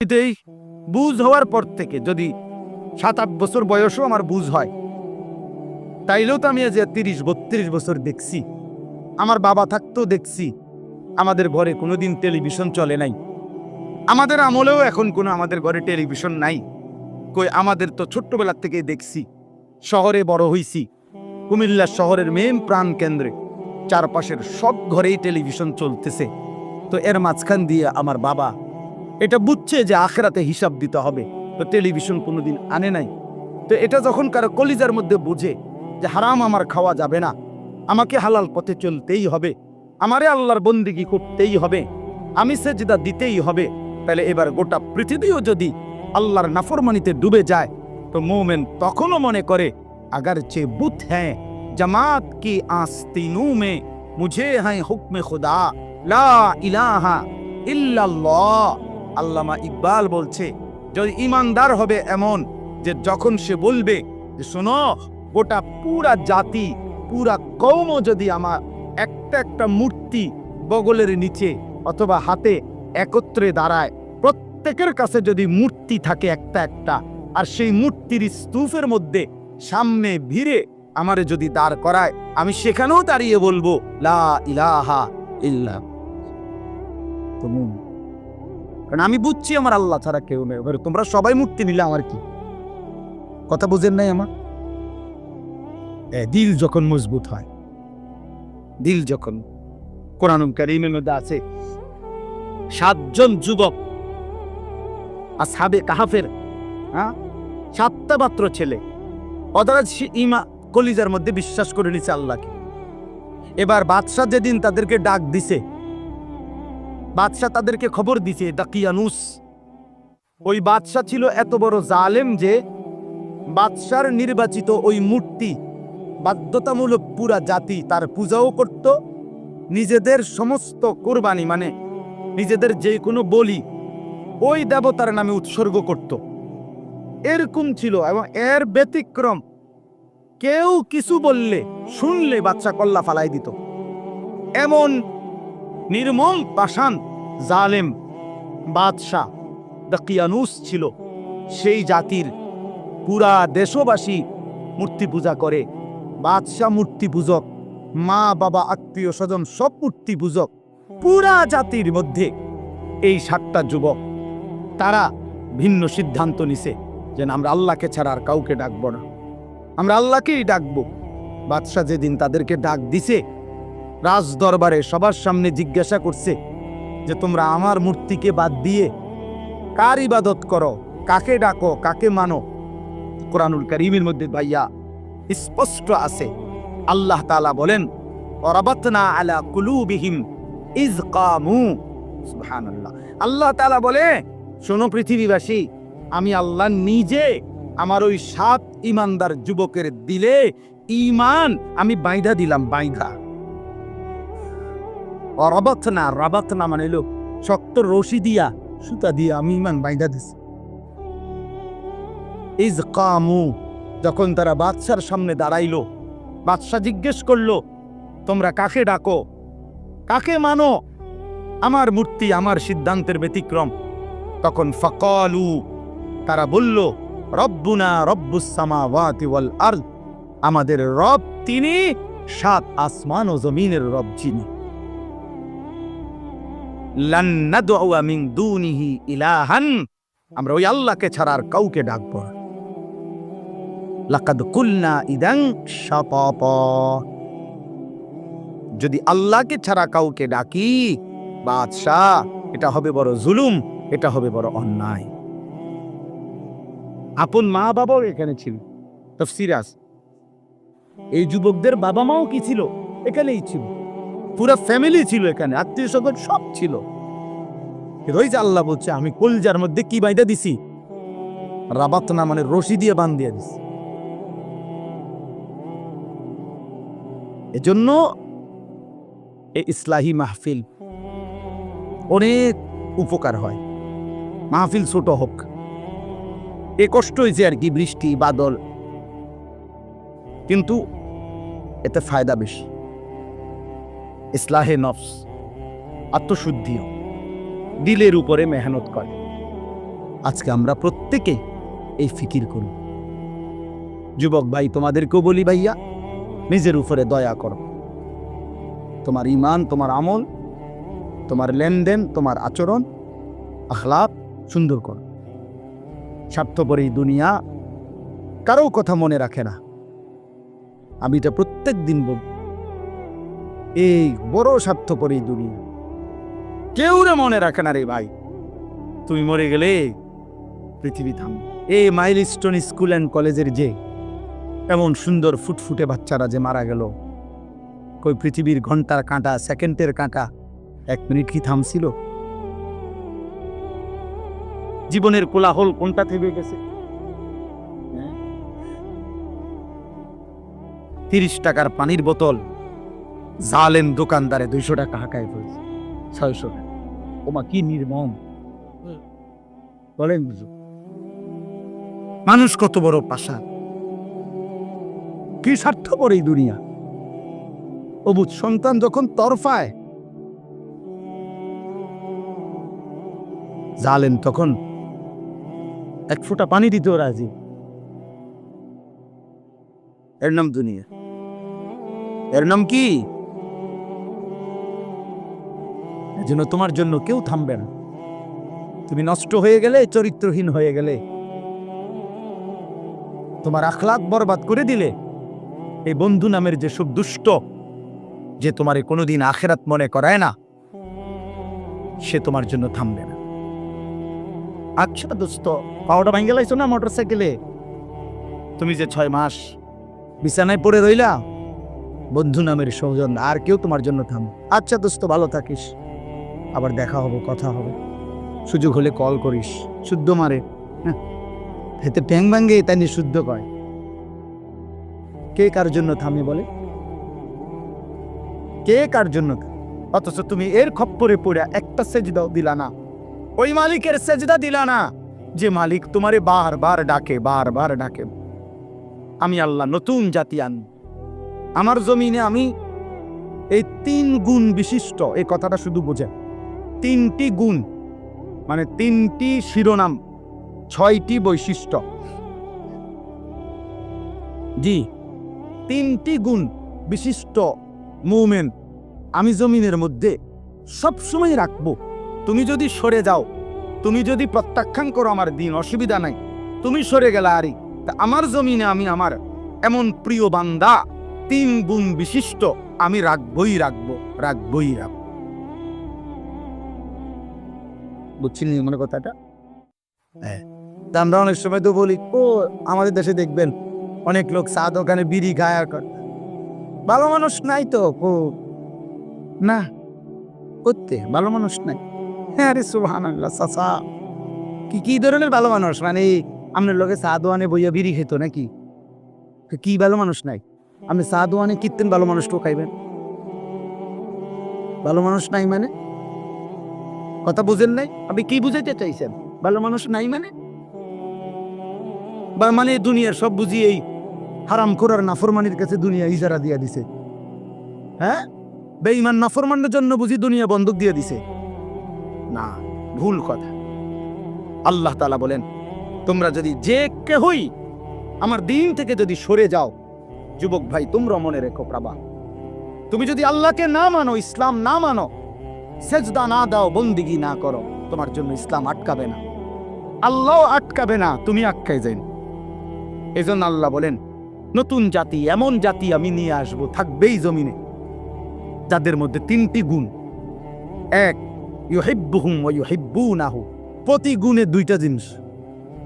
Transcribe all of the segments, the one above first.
এতেই বুঝ হওয়ার পর থেকে যদি সাত, আট বছর বয়সও আমার বুঝ হয়, তাইলেও তো আমি আজ তিরিশ, বত্রিশ বছর দেখছি। আমার বাবা থাকতেও দেখছি, আমাদের ঘরে কোনোদিন টেলিভিশন চলে নাই। আমাদের আমলেও এখন কোনো আমাদের ঘরে টেলিভিশন নাই। কই, আমাদের তো ছোট্টবেলার থেকেই দেখছি, শহরে বড় হইছি। কুমিল্লা শহরের মেন প্রাণ কেন্দ্রে, চারপাশের সব ঘরেই টেলিভিশন চলতেছে। তো এর মাঝখান দিয়ে আমার বাবা এটা বুঝছে যে আখেরাতে হিসাব দিতে হবে। তো টেলিভিশন কোনোদিন আনে নাই। তো এটা যখন কারও কলিজার মধ্যে বুঝে যে হারাম আমার খাওয়া যাবে না, আমাকে হালাল পথে চলতেই হবে, আমারে আল্লাহর বন্দিগি করতেই হবে, আমি সেজদা দিতেই হবে, তাহলে এবার গোটা পৃথিবীও যদি আল্লাহর নাফরমানিতে ডুবে যায়, তো মোমেন তখনও মনে করে, আগার চে বুথ হ্যাঁ জামাত কি আস্তিনু মে মুঝে হ্যাঁ হুকমে খুদা, লা ইলাহা ইল্লাল্লাহ। আল্লামা ইকবাল বলছে, যদি ইমানদার হবে এমন যে যখন সে বলবে যে, শোনো, গোটা পুরা জাতি, পুরা কৌম যদি আমার একটা একটা মূর্তি বগলের নিচে অথবা হাতে একত্রে দাঁড়ায়, প্রত্যেকের কাছে যদি মূর্তি থাকে একটা একটা, আর সেই মূর্তির স্তূপের মধ্যে সামনে ভিড়ে আমারে যদি দাঁড় করায়, আমি সেখানেও দাঁড়িয়ে বলব, লা ইলাহা ইল্লা কারণ আমি বুঝছি আমার আল্লাহ ছাড়া কেউ নেই। এবার তোমরা সবাই মূর্তি নিলে আমার কি? কথা বুঝেন নাই আমার? দিল যখন মজবুত হয়, দিল যখন কোরআন কারিমের মধ্যে আছে, সাতজন যুবক আর সাবে কাহাফের হ্যাঁ? সাতটা মাত্র ছেলে সে ইমা কলিজার মধ্যে বিশ্বাস করে নিছে আল্লাহকে। এবার বাদশাহ যেদিন তাদেরকে ডাক দিছে বাদশাহ তাদেরকে খবর দিছে দাকিয়ানুস ওই বাদশাহ ছিল এত বড় জালেম যে বাদশার নির্বাচিত ওই মূর্তি বাধ্যতামূলক পুরা জাতি তার পূজাও করত। নিজেদের সমস্ত কোরবানি মানে নিজেদের যে কোনো বলি ওই দেবতার নামে উৎসর্গ করত। এরকম ছিল এবং এর ব্যতিক্রম কেউ কিছু বললে, শুনলে বাচ্চা কল্লা ফালাই দিত। এমন নির্মল পাষাণ জালেম বাদশাহ দাকিয়ানুস ছিল। সেই জাতির পুরা দেশবাসী মূর্তি পূজা করে। বাদশাহ মূর্তি পূজক মা বাবা আত্মীয় স্বজন সব মূর্তি পূজক। পুরা জাতির মধ্যে এই সাতটা যুবক তারা ভিন্ন সিদ্ধান্ত নিছে যে না, আমরা আল্লাহকে ছাড়া আর কাউকে ডাকবো না। আমরা আল্লাহকেই ডাকবো। বাদশাহ যেদিন তাদেরকে ডাক দিছে রাজ দরবারে সবার সামনে জিজ্ঞাসা করছে যে তোমরা আমার মূর্তিকে বাদ দিয়ে কার ইবাদত করো? কাকে ডাকো? কাকে মানো? কোরআনুল করিমের মধ্যে ভাইয়া স্পষ্ট আছে। আল্লাহ তালা বলেন, অরাবাতনা আলা কুলুবিহিম ইজ কামু। সুবহানাল্লাহ। আল্লাহ তাআলা বলে, শোনো পৃথিবীবাসী, আমি আল্লাহ নিজে আমার ওই সাত ইমানদার যুবকের দিলে ইমান আমি বাইধা দিলাম, বাইধা। অরবাতনা, রাবাতনা মানে হলো শক্ত রশি দিয়া, সুতা দিয়া আমি ইমান বাইধা দিছি। ইজ কামু, যখন তারা বাদশার সামনে দাঁড়াইলো বাদশাহ জিজ্ঞেস করল, তোমরা কাকে ডাকো? কাকে মানো? আমার মূর্তি আমার সিদ্ধান্তের ব্যতিক্রম। তখন ফকালু, তারা বলল, রব্বুনা রব্বুস সামাওয়াতি ওয়াল আরদ, আমাদের রব তিনি সাত আসমান ও জমিনের রব যিনি। দুনিহি আমরা ওই আল্লাহকে ছাড়া আর কাউকে ডাকব যদি আল্লাহকে ছাড়া কাউকে ডাকি, বাদশাহ, এটা হবে বড় জুলুম, এটা হবে বড় অন্যায়। আপন মা বাবাও এখানে ছিল। তফসিরাস এই যুবকদের বাবা মাও কি ছিল? এখানেই ছিল। পুরো ফ্যামিলি ছিল এখানে, আত্মীয় স্বজন সব ছিল। ওই যে আল্লাহ বলছে, আমি কলজার মধ্যে কি বাইদা দিছি? রাবাত না মানে রশি দিয়ে বান দিয়ে দিছি। এজন্য এই ইসলাহি মাহফিল অনেক উপকার হয়। মাহফিল ছোট হোক। এ কষ্ট হয়েছে আর কি, বৃষ্টি, বাদল। কিন্তু এতে ফায়দা বেশি। ইসলাহে নফস, আত্মশুদ্ধিও, দিলের উপরে মেহনত করে। আজকে আমরা প্রত্যেকে এই ফিকির করি যুবক ভাই, তোমাদেরকেও বলি ভাইয়া, নিজের উপরে দয়া করো। তোমার ইমান তোমার আমল, তোমার লেনদেন, তোমার আচরণ, আখলাপ সুন্দর করো। স্বার্থপর এই দুনিয়া কারও কথা মনে রাখে না। আমি এটা প্রত্যেক দিন বল এই বড় স্বার্থপর এই দুনিয়া। কেউ রে মনে রাখে না রে ভাই। তুমি মরে গেলে পৃথিবী থাম। এই মাইল স্টোন স্কুল অ্যান্ড কলেজের যে এমন সুন্দর ফুটফুটে বাচ্চারা যে মারা গেল, কই পৃথিবীর ঘণ্টার কাঁটা, সেকেন্ডের কাঁটা, এক মিনিট কি থামছিল? জীবনের কোলাহল কোনটা থেকে গেছে? হ্যাঁ? তিরিশ টাকার পানির বোতল জালেন দোকানদারে দুইশো টাকা হাঁকায় ফেলছে, ছয়শো টাকা। ওমা, কি নির্মম। বলেন হুজুর। মানুষ কত বড় পাশা কি স্বার্থপর এই দুনিয়া। অবুজ সন্তান যখন তরফায় জালেন তখন এক ফোঁটা পানি দিতেও রাজি। এর নাম দুনিয়া। এর নাম কি? এজন্য তোমার জন্য কেউ থামবে না। তুমি নষ্ট হয়ে গেলে, চরিত্রহীন হয়ে গেলে। তোমার আখলাত বরবাদ করে দিলে। এই বন্ধু নামের যে সব দুষ্ট, যে তোমারে কোনোদিন আখেরাত মনে করায় না, সে তোমার জন্য থামবে না। আচ্ছা দোস্ত পাওয়াটা ভাঙ্গে লাইছো না মোটর সাইকেলে তুমি যে ছয় মাস বিছানায় পড়ে রইলা, বন্ধু নামের সৌজন আর কেউ তোমার জন্য থাম আচ্ছা দোস্ত, ভালো থাকিস। আবার দেখা হবে, কথা হবে। সুযোগ হলে কল করিস। শুদ্ধ মারে হ্যাঁ? এতে ট্যাং ভাঙ্গে, তাই শুদ্ধ কয়। কে কার জন্য থামে বলে? কে কার জন্য? অথচ তুমি এর খপ্পরে পড়ে একটা সেজদাও দিলা না। ওই মালিকের সেজদা দিলা না। যে মালিক তোমারে বারবার ডাকে বারবার ডাকে। আমি আল্লাহ নতুন জাতি আন। আমার জমিনে আমি এই তিন গুণ বিশিষ্ট, এই কথাটা শুধু বোঝে। তিনটি গুণ মানে তিনটি শিরোনাম, ছয়টি বৈশিষ্ট্য। জি, তিনটি গুণ বিশিষ্ট মুভমেন্ট আমি জমিনের মধ্যে সবসময় রাখব। তুমি যদি সরে যাও, তুমি যদি প্রত্যাখ্যান করো আমার দিন, অসুবিধা নাই। তুমি সরে গেলে আরই তা আমার জমিনে আমি আমার এমন প্রিয় বান্দা, তিন গুণ বিশিষ্ট আমি রাখবই, রাখব রাখবই, রাখব। বুঝছিনি মনে কথাটা? হ্যাঁ। তা আমরা অনেক সময় তো বলি ও আমাদের দেশে দেখবেন অনেক লোক চা দোকানে বিড়ি আর করে। ভালো মানুষ নাই তো ও না। করতে ভালো মানুষ নাই। হ্যাঁ আরে সুহান চাচা। কি কি ধরনের ভালো মানুষ? মানে আপনার লোকে চা দোয়ানে বইয়া বিড়ি খেত নাকি? কি ভালো মানুষ নাই? আপনি চা দোয়ানে কীর্তেন ভালো মানুষ খাইবেন। ভালো মানুষ নাই মানে? কথা বুঝেন নাই? আপনি কি বুঝাইতে চাইছেন? ভালো মানুষ নাই মানে? বা মানে দুনিয়ার সব বুঝি এই হারাম করার নাফরমানির কাছে দুনিয়া ইজারা দিয়া দিছে। হ্যাঁ? বেঈমান নাফরমানের জন্য বুঝি দুনিয়া বন্ধক দিয়ে দিছে। না, ভুল কথা। আল্লাহ তালা বলেন, তোমরা যদি যে কেহই আমার দিন থেকে যদি সরে যাও, যুবক ভাই, তোমরা মনে রেখো প্রাবা তুমি যদি আল্লাহকে না মানো, ইসলাম না মানো সেজদা না দাও, বন্দিগি না করো। তোমার জন্য ইসলাম আটকাবে না। আল্লাহ আটকাবে না, তুমি আটকাই যাই এজন্য আল্লাহ বলেন, নতুন জাতি, এমন জাতি আমি নিয়ে আসব, থাকবেই জমিনে। যাদের মধ্যে তিনটি গুণ। এক, ইউহিব্বুহুম ওয়া ইউহিব্বুনাহু। প্রতি গুণে দুইটা জিনিস।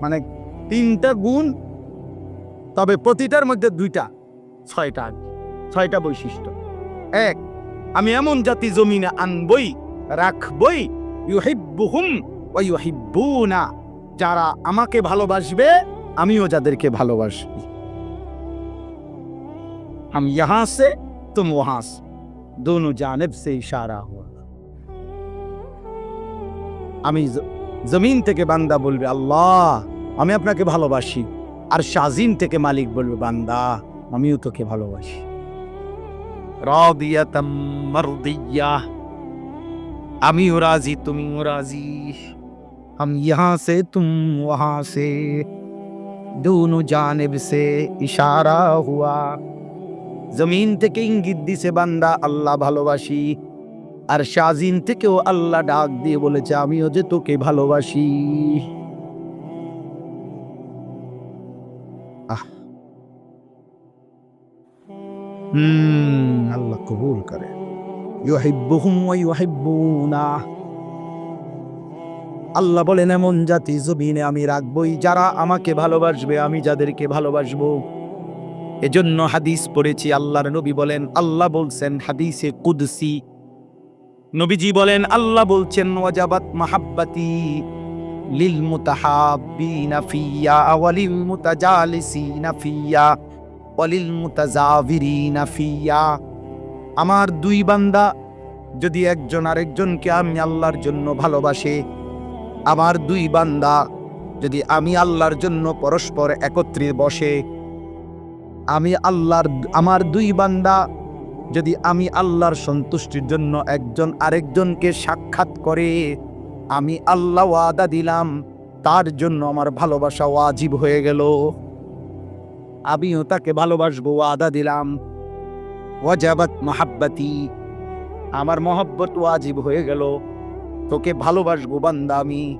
মানে তিনটা গুণ, তবে প্রতিটার মধ্যে দুইটা, ছয়টা ছয়টা বৈশিষ্ট্য। এক আমি এমন জাতি জমিনে আনবই রাখবই ইউহিব্বুহুম ওয়া ইউহিব্বুনা যারা আমাকে ভালোবাসবে আমিও যাদেরকে ভালোবাসবি हम यहां से तुम वहां से दोनों जानब से इशारा हुआ আমি জ- জমিন থেকে বান্দা বলবে আল্লাহ আমি আপনাকে ভালোবাসি আর শাজিন থেকে মালিক বলবে বান্দা আমিও তোকে ভালোবাসি রাদিয়াতাম মারদিয়াহ আমিও রাজি তুমিও রাজি हम यहाँ से तुम वहाँ से दोनों জানেব সে ইশারা হুয়া জমিন থেকে ইঙ্গিত দিছে বান্দা আল্লাহ ভালোবাসি আর শাজিন থেকেও আল্লাহ ডাক দিয়ে বলেছে আমিও যে তোকে ভালোবাসি আহ হুম আল্লাহ কবুল করে। আল্লাহ বলেন, এমন জাতি জমিনে আমি রাখবই, যারা আমাকে ভালোবাসবে, আমি যাদেরকে ভালোবাসবো। এজন্য হাদিস পড়েছি, আল্লাহর নবী বলেন, আল্লাহ বলছেন হাদিসে কুদসি। নবীজি বলেন, আল্লাহ বলছেন, ওয়াজাবাত মাহাব্বাতি লিল মুতাহাব্বিনা ফিয়া ওয়ালিল মুতাজালিসিনা ফিয়া। মুতাজাবিরিনা ফিয়া। আমার দুই বান্দা, যদি একজন আরেকজনকে আমি আল্লাহর জন্য ভালোবাসে, আমার দুই বান্দা, যদি আমি আল্লাহর জন্য পরস্পর একত্রে বসে, আমি আল্লাহর, আমার দুই বান্দা, যদি আমি আল্লাহর সন্তুষ্টির জন্য একজন আরেকজনকে সাক্ষাৎ করে, আমি আল্লাহ ওয়াদা দিলাম, তার জন্য আমার ভালোবাসা ওয়াজিব হয়ে গেল। আমিও তাকে ভালোবাসবো, ওয়াদা দিলাম। ওয়াজাবাত মাহাব্বাতি, আমার মহব্বত ওয়াজিব হয়ে গেল। তোকে ভালোবাসবো বান্দা আমি।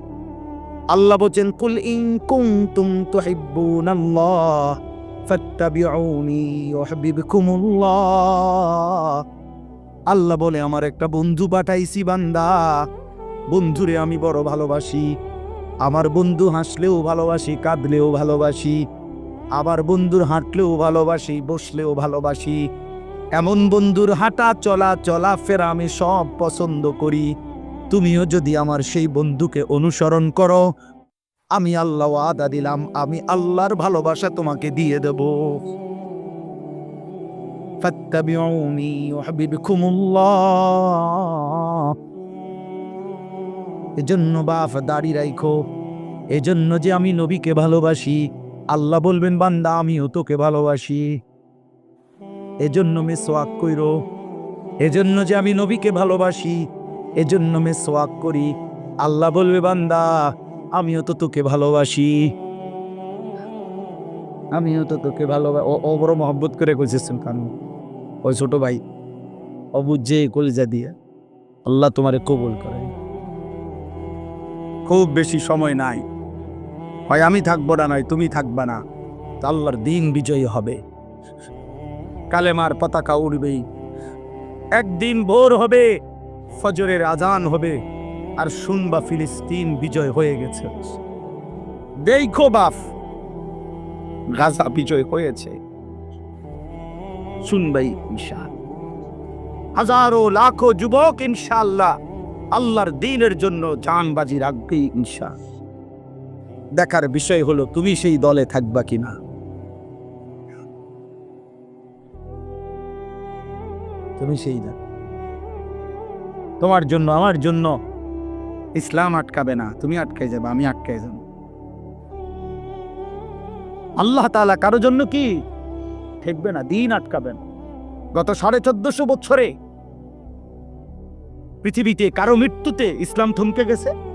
আল্লাহ বলছেন, কুল ইন কুনতুম তুহিব্বুনাল্লাহ, ফাত্তাবিউনি ইউহিব্বুকুমুল্লাহ। আল্লাহ বলে, আমার একটা বন্ধু পাঠাইছি বান্দা। বন্ধুরে আমি বড় ভালোবাসি। আমার বন্ধু হাসলেও ভালোবাসি, কাঁদলেও ভালোবাসি। আমার বন্ধুর হাঁটলেও ভালোবাসি, বসলেও ভালোবাসি। এমন বন্ধুর হাঁটা, চলা চলা, ফেরা আমি সব পছন্দ করি। তুমিও যদি আমার সেই বন্ধুকে অনুসরণ করো, আমি আল্লাহ আদা দিলাম, আমি আল্লাহর ভালোবাসা তোমাকে দিয়ে দেব। এজন্য বাফ, দাড়ি রাইখো। এজন্য যে আমি নবীকে ভালোবাসি আল্লাহ বলবেন, বান্দা, আমিও তোকে ভালোবাসি। এজন্য মেসোয়াক কইরো। এজন্য যে আমি নবীকে ভালোবাসি, এজন্য মেসোয়াক করি। আল্লাহ বলবে, বান্দা, আমিও তো তোকে ভালোবাসি। আমিও তো তোকে ভালোবাসি ও বড় মহব্বত করে কইছেন কানু, ওই ছোট ভাই, ও বুঝছে কলিজা দিয়ে আল্লাহ তোমারে কবুল করে। খুব বেশি সময় নাই। হয় আমি থাকব না, নয় তুমি থাকবা না। আল্লাহর দিন বিজয়ী হবে। কালেমার পতাকা উড়বেই। একদিন ভোর হবে, ফজরের আজান হবে, আর শুনবা ফিলিস্তিন বিজয় হয়ে গেছে। দেখো বাফ গাজা বিজয় হয়েছে। শুনবাই ইনশাল হাজারো, লাখো যুবক ইনশাআল্লাহ আল্লাহর দিনের জন্য জানবাজি রাখবেই ইনশা দেখার বিষয় হলো, তুমি সেই দলে থাকবা কিনা। তুমি সেই তোমার জন্য, আমার জন্য ইসলাম আটকাবে না। তুমি আটকে যাবে, আমি আটকে যাব। আল্লাহ তাআলা কারও জন্য কি ঠেকবে না, দিন আটকাবেন। গত সাড়ে চোদ্দশো বছরে পৃথিবীতে কারও মৃত্যুতে ইসলাম থমকে গেছে।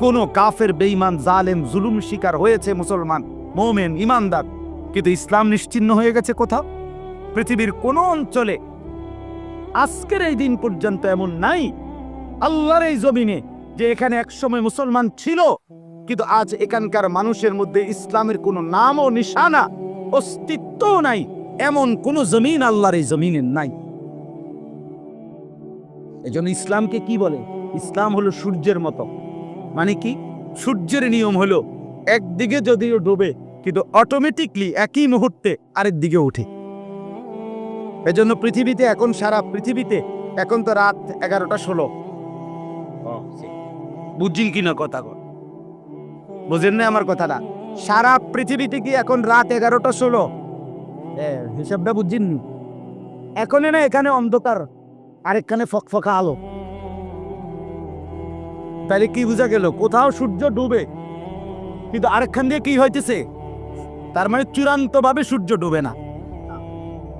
কোন কাফের, বেঈমান, জালেম, জুলুম শিকার হয়েছে মুসলমান, মোমেন ইমানদার কিন্তু ইসলাম নিশ্চিহ্ন হয়ে গেছে কোথাও? পৃথিবীর কোন অঞ্চলে আজকের এই দিন পর্যন্ত এমন নাই। আল্লাহর এই জমিনে যে এখানে একসময় মুসলমান ছিল, কিন্তু আজ এখানকার মানুষের মধ্যে ইসলামের কোনো নাম ও নিশানা অস্তিত্ব নাই। এমন কোন জমিন আল্লাহর এই জমিনের নাই। এজন্য ইসলামকে কি বলে? ইসলাম হলো সূর্যের মতো। মানে কি? সূর্যের নিয়ম হলো একদিকে যদিও ডোবে, কিন্তু অটোমেটিকলি একই মুহূর্তে আরেক দিকে ওঠে। এজন্য পৃথিবীতে এখন সারা পৃথিবীতে এখন তো রাত এগারোটা ষোলো। বুঝছেন কি না কথা বুঝেন না আমার কথাটা? সারা পৃথিবীতে কি এখন রাত এগারোটা ষোলো? হিসাবটা বুঝছেন এখন না এখানে অন্ধকার, আরেকখানে ফকফকা আলো। তাহলে কি বোঝা গেল? কোথাও সূর্য ডুবে। কিন্তু আরেকখান দিয়ে কি হইতেছে? তার মানে চূড়ান্ত ভাবে সূর্য ডুবে না।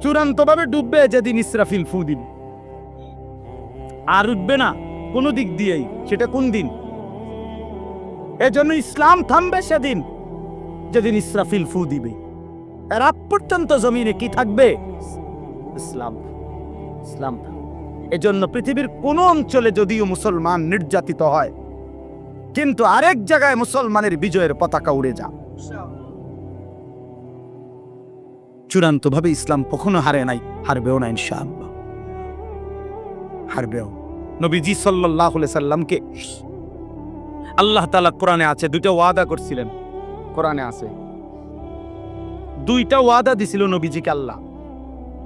চূড়ান্ত ভাবে ডুববে যেদিন ইসরাফিল ফু দিন। আর উঠবে না কোনো দিক দিয়েই। সেটা কোন দিন? এজন্য ইসলাম থামবে সেদিন, যেদিন ইসরাফিল ফু দিবে। আগ পর্যন্ত জমিনে কি থাকবে? ইসলাম। ইসলাম এজন্য পৃথিবীর কোন অঞ্চলে যদিও মুসলমান নির্যাতিত হয়, কিন্তু আরেক জায়গায় মুসলমানের বিজয়ের পতাকা উড়ে যা চূড়ান্তভাবে ইসলাম কখনো হারে নাই, হারবেও না ইনশাআল্লাহ। হারবেও। নবীজি সাল্লাহ সাল্লামকে আল্লাহ তালা কোরআনে আছে, দুইটা ওয়াদা করছিলেন। কোরআনে আছে, দুইটা ওয়াদা দিছিল নবীজিকে আল্লাহ।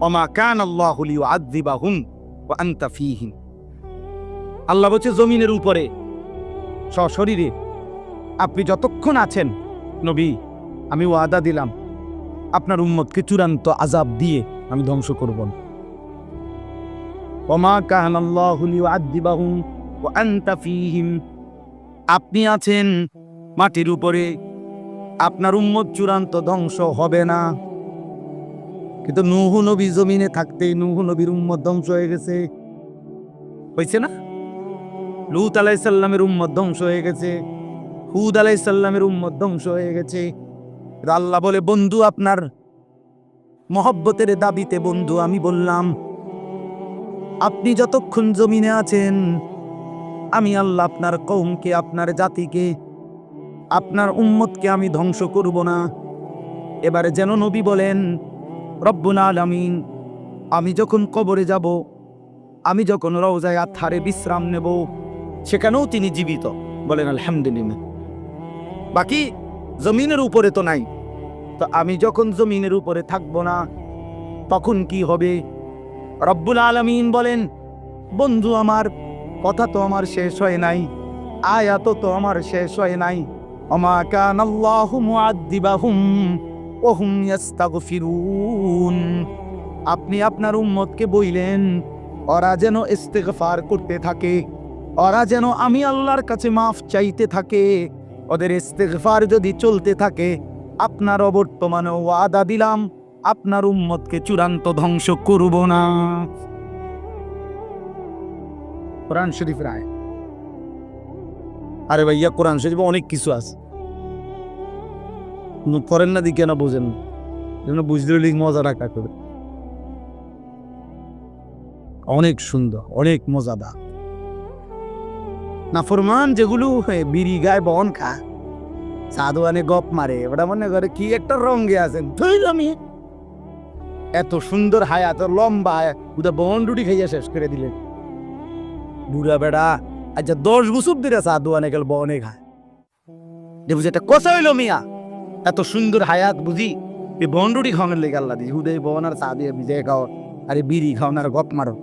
অমা কান আল্লাহ আদিবাহুম আন্তা ফিহিম। আল্লাহ বলছে, জমিনের উপরে, সশরীরে আপনি যতক্ষণ আছেন, নবী, আমি ওয়াদা দিলাম, আপনার উম্মতকে চূড়ান্ত আজাব দিয়ে আমি ধ্বংস করব। আপনি আছেন মাটির উপরে, আপনার উম্মত চূড়ান্ত ধ্বংস হবে না। কিন্তু নুহু নবী জমিনে থাকতে নুহু নবীর উম্মত ধ্বংস হয়ে গেছে। হয়েছে না? লুত আলাইসাল্লামের উম্মত ধ্বংস হয়ে গেছে। হুদ আলাইসাল্লামের উম্মত ধ্বংস হয়ে গেছে। আল্লাহ বলে, বন্ধু, আপনার মহব্বতের দাবিতে, বন্ধু, আমি বললাম, আপনি যতক্ষণ জমিনে আছেন, আমি আল্লাহ আপনার কৌমকে আপনার জাতিকে, আপনার উম্মতকে আমি ধ্বংস করব না। এবারে যেন নবী বলেন রব্বুল আলামিন। আমি যখন কবরে যাব, আমি যখন রওজায় আথারে বিশ্রাম নেব, সেখানেও তিনি জীবিত। বলেন, আলহামদুলিল্লাহ। বাকি জমিনের উপরে তো নাই। তো আমি যখন জমিনের উপরে থাকব না, তখন কি হবে? রব্বুল আলামিন বলেন, বন্ধু, আমার কথা তো আমার শেষ হয় নাই, আয়াত তো আমার শেষ হয় নাই। অমা কান আল্লাহু মুআদ্দিবাহুম। আপনি আপনার উম্মতকে বইলেন, ওরা যেন ইস্তেগফার করতে থাকে, ওরা যেন আমি আল্লাহর কাছে মাফ চাইতে থাকে, ওদের ইস্তেগফার যদি চলতে থাকে, আপনার অবর্তমানে ওয়াদা দিলাম, আপনার উম্মতকে চূড়ান্ত ধ্বংস করব না। কোরআন শরীফ রায় আরে ভাইয়া, কোরআন শরীফে অনেক কিছু আছে। করেন না দিকে না বোঝেন? যেন বুঝতে লিখ মজা রাখা করে অনেক সুন্দর, অনেক মজাদার। না, ফরমান যেগুলো বিড়ি গায়ে বন খা। সাধু আনে গপ মারে ওটা মনে করে কি একটা রঙে আছেন। আমি এত সুন্দর হায় এত লম্বা ওটা বন রুটি খাইয়া শেষ করে দিলেন। বুড়া বেড়া আচ্ছা দশ বছর ধরে সাধু আনে গেল বনে খায় বুঝি এটা কষা হইল মিয়া। এত সুন্দর হায়াত বুঝি? এই বন রুটি খাওয়ানোর লেগে আল্লাহ দিই হুদে বন আর চা দিয়ে ভিজে খাও, আরে বিড়ি খাওয়ানোর গপ মারো।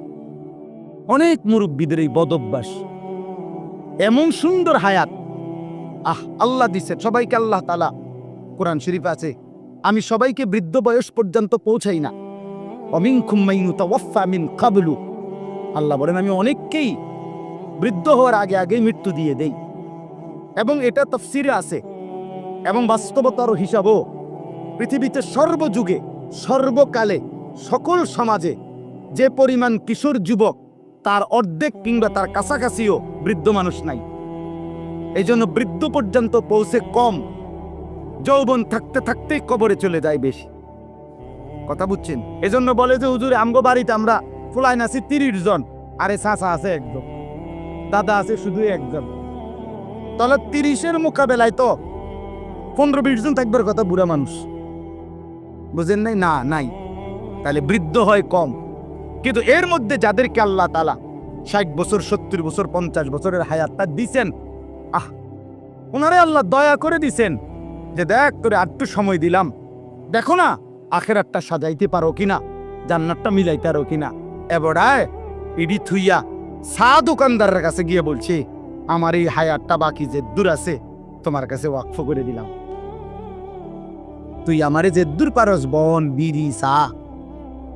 অনেক মুরব্বীদের এই বদভ্যাস। এমন সুন্দর হায়াত। আহ, আল্লাহ দিছে, সবাইকে আল্লাহ তালা কোরআন শরীফ আছে, আমি সবাইকে বৃদ্ধ বয়স পর্যন্ত পৌঁছাই না। অমিন খুম্মাইনু তাওয়াফা মিন কাবলু। আল্লাহ বলেন, আমি অনেককেই বৃদ্ধ হওয়ার আগে আগেই মৃত্যু দিয়ে দেই। এবং এটা তফসিরে আছে। এবং বাস্তবতার হিসাবও। পৃথিবীতে সর্বযুগে, সর্বকালে সকল সমাজে যে পরিমাণ কিশোর যুবক, তার অর্ধেক কিংবা তার কাছাকাছিও বৃদ্ধ মানুষ নাই। এই জন্য বৃদ্ধ পর্যন্ত পৌঁছে কম। যৌবন থাকতে থাকতেই কবরে চলে যায় বেশি। কথা বুঝছেন? এজন্য বলে যে, হুজুর, আমগো বাড়িতে আমরা ফুলাইন আছি তিরিশ জন। আরে চাচা আছে একজন। দাদা আছে শুধু একজন। তাহলে তিরিশের মোকাবেলায় তো পনেরো বিশ জন থাকবার কথা, বুড়া মানুষ। বুঝেন নাই? না, নাই। তাহলে বৃদ্ধ হয় কম। কিন্তু এর মধ্যে যাদেরকে আল্লাহ তালা ষাট বছর, সত্তর বছর, পঞ্চাশ বছরের হায়াতটা দিছেন, আহ, ওনারে আল্লাহ দয়া করে দিছেন যে দেখ তোরে আটটু সময় দিলাম। দেখো না আখের আখেরাতটা সাজাইতে পারো কিনা, জান্নাতটা মিলাইতে পারো কিনা। এবারায় ইডি থুইয়া সা দোকানদারের কাছে গিয়ে বলছি, আমার এই হায়ারটা বাকি যে দূর আছে, তোমার কাছে ওয়াকফ করে দিলাম। তুই আমারে যে দূর পারস, বন, বিড়ি সা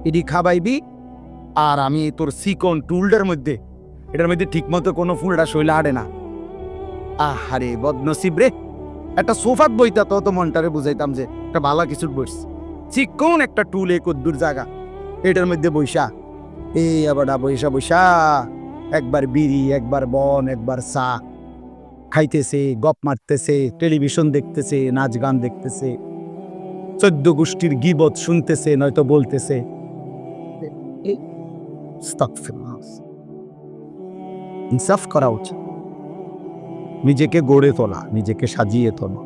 ইডি খাবাইবি, আর আমি তোর সিকন টুলটার মধ্যে, এটার মধ্যে ঠিকমতো কোনো ফুলটা শৈলা হাঁটে না। আহারে বদনসিব রে। একটা সোফাত বইতা তো তো মনটারে বুঝাইতাম যে একটা ভালো কিছু বইস। চিকন একটা টুল এক দূর জায়গা এটার মধ্যে বৈশা এই আবার বৈশা বৈশা একবার বিড়ি, একবার বন, একবার চা। খাইতেছে, গপ মারতেছে, টেলিভিশন দেখতেছে, নাচ গান দেখতেছে। চোদ্দ গোষ্ঠীর গিবত শুনতেছে নয়তো বলতেছে। ইনসাফ করা উচিত। নিজেকে গড়ে তোলা নিজেকে সাজিয়ে তোলা।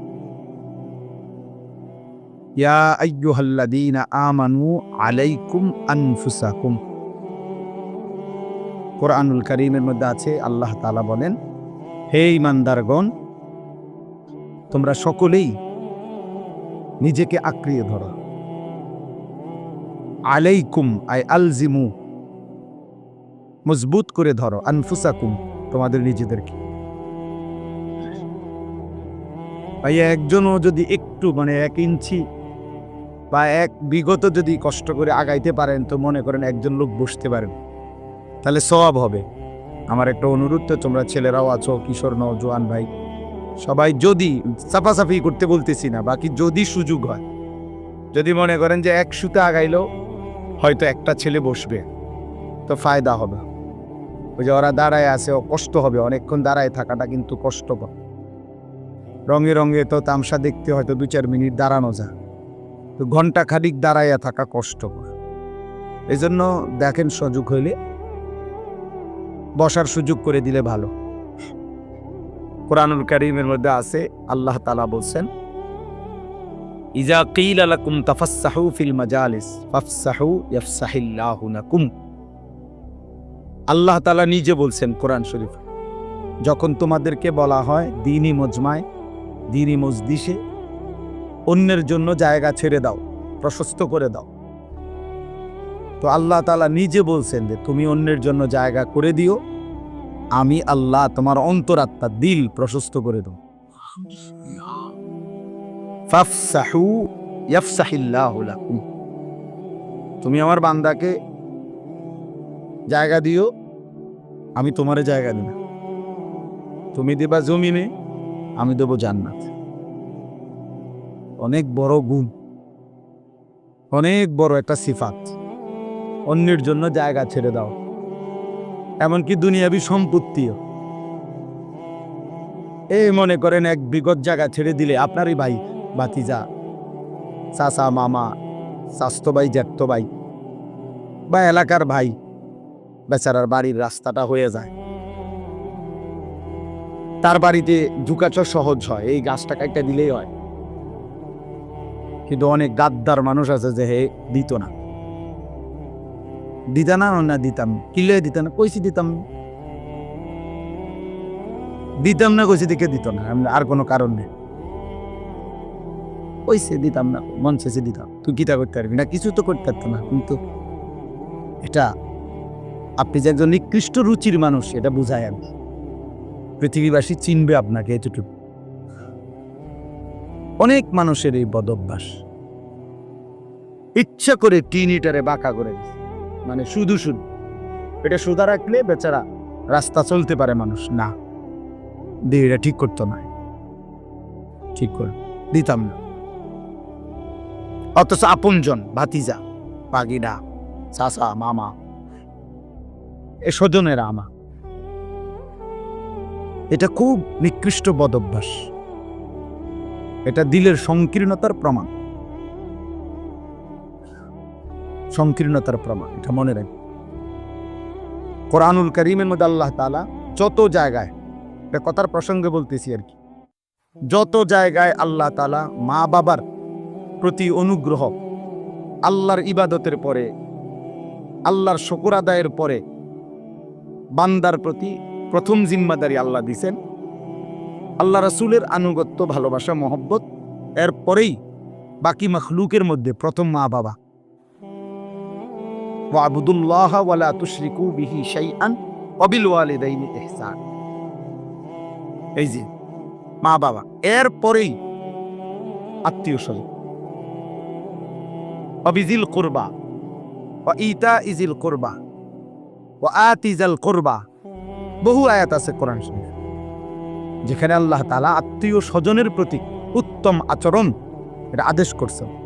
ইয়া আমানু আলাইকুম আনফুসাকুম। কোরআনুল কারীমের মধ্যে আছে আল্লাহ তাআলা বলেন হে ইমানদারগণ তোমরা সকলেই নিজেকে আঁকড়িয়ে ধরো। আলাইকুম আই আলজিমু। মজবুত করে ধরো, আনফুসাকুম, তোমাদের নিজেদেরকে। ভাই, একজনও যদি একটু মানে এক ইঞ্চি বা এক বিগত যদি কষ্ট করে আগাইতে পারেন, তো মনে করেন একজন লোক বসতে পারেন। তাহলে সওয়াব হবে। আমার একটা অনুরোধ তো তোমরা ছেলেরাও আছো, কিশোর নজওয়ান ভাই। সবাই যদি সাফাসাফি করতে বলতেছি না, বাকি যদি সুযোগ হয়। যদি মনে করেন যে এক সুতে আগাইলো, হয়তো একটা ছেলে বসবে, তো ফায়দা হবে। ওই যে ওরা দাঁড়ায় আছে কষ্ট হবে, অনেকক্ষণ দাঁড়ায় থাকাটা কিন্তু কষ্টকর। রঙে রঙে তো তামসা দেখতে হয়তো দু চার মিনিট দাঁড়ানো যায়। তো ঘণ্টা খানিক দাঁড়াইয়া থাকা কষ্টকর। এই জন্য দেখেন সুযোগ হইলে, বসার সুযোগ করে দিলে ভালো। কোরআনুল করিমের মধ্যে আছে, আল্লাহ তালা বলছেন, ইজা ফিল আল্লাহ তালা নিজে বলছেন কোরআন শরীফ, যখন তোমাদেরকে বলা হয় দিনই মজমায়, দিনই মজদিসে অন্যের জন্য জায়গা ছেড়ে দাও, প্রশস্ত করে দাও। তো আল্লাহ তালা নিজে বলছেন যে, তুমি অন্যের জন্য জায়গা করে দিও আমি আল্লাহ তোমার অন্তরাত্মা, দিল প্রশস্ত করে দেব। তুমি আমার বান্দাকে জায়গা দিও, আমি তোমারে জায়গা দিব। তুমি দিবা জমিনে, আমি দেবো জান্নাত। অনেক বড় গুণ, অনেক বড় একটা সিফাত। অন্যের জন্য জায়গা ছেড়ে দাও। এমনকি দুনিয়াবি সম্পত্তিও। এই মনে করেন এক বিগত জায়গা ছেড়ে দিলে আপনারই ভাই বাতিজা চাচা, মামা, স্বাস্থ্য ভাই জ্যাঠতো ভাই বা এলাকার ভাই বেচারার বাড়ির রাস্তাটা হয়ে যায়। তার বাড়িতে ঢুকাচ সহজ হয়, এই গাছটা একটা দিলেই হয়। কিন্তু অনেক গাদ্দার মানুষ আছে যে হে দিত না। দিতা না দিতাম। কিলে দিত না কইছি দিতাম। দিতাম না কইছি দিকে দিত না আর কোনো কারণ নেই। কইছে দিতাম না, মন চেয়েছে দিতাম। তুই কিতা করতে পারবি না, কিছু তো করতে পারতো না, কিন্তু এটা আপনি যে একজন নিকৃষ্ট রুচির মানুষ, এটা বুঝায় আমি। পৃথিবীবাসী চিনবে আপনাকে এতটুকু। অনেক মানুষের এই বদ অভ্যাস ইচ্ছা করে টিন ইটারে বাঁকা করে দিছে। মানে শুধু শুধু। এটা সুদা রাখলে বেচারা রাস্তা চলতে পারে মানুষ। না। দিয়ে এটা ঠিক করতো না। ঠিক করে। দিতাম না। অথচ আপনজন, ভাতিজা বাগিনা চাচা, মামা, এ স্বজনেরা আমা। এটা খুব নিকৃষ্ট বদ অভ্যাস এটা দিলের সংকীর্ণতার প্রমাণ। সংকীর্ণতার প্রমাণ, এটা মনে রাখবে কোরআনুল করিমের মধ্যে আল্লাহ তাআলা যত জায়গায় এটা কথার প্রসঙ্গে বলতেছি আর কি, যত জায়গায় আল্লাহ তালা মা বাবার প্রতি অনুগ্রহ, আল্লাহর ইবাদতের পরে, আল্লাহর শকুর আদায়ের পরে বান্দার প্রতি প্রথম জিম্মাদারি আল্লাহ দিছেন। আল্লাহ রাসূলের আনুগত্য, ভালোবাসা, মহব্বত এর পরেই বাকি মখলুকের মধ্যে প্রথম মা বাবা। অবিজিল কুরবা ইতা ইজিল কুরবা ও কুরবা। বহু আয়াত আছে কোরআন যেখানে আল্লাহ তালা আত্মীয় স্বজনের প্রতি উত্তম আচরণ এটা আদেশ করছেন।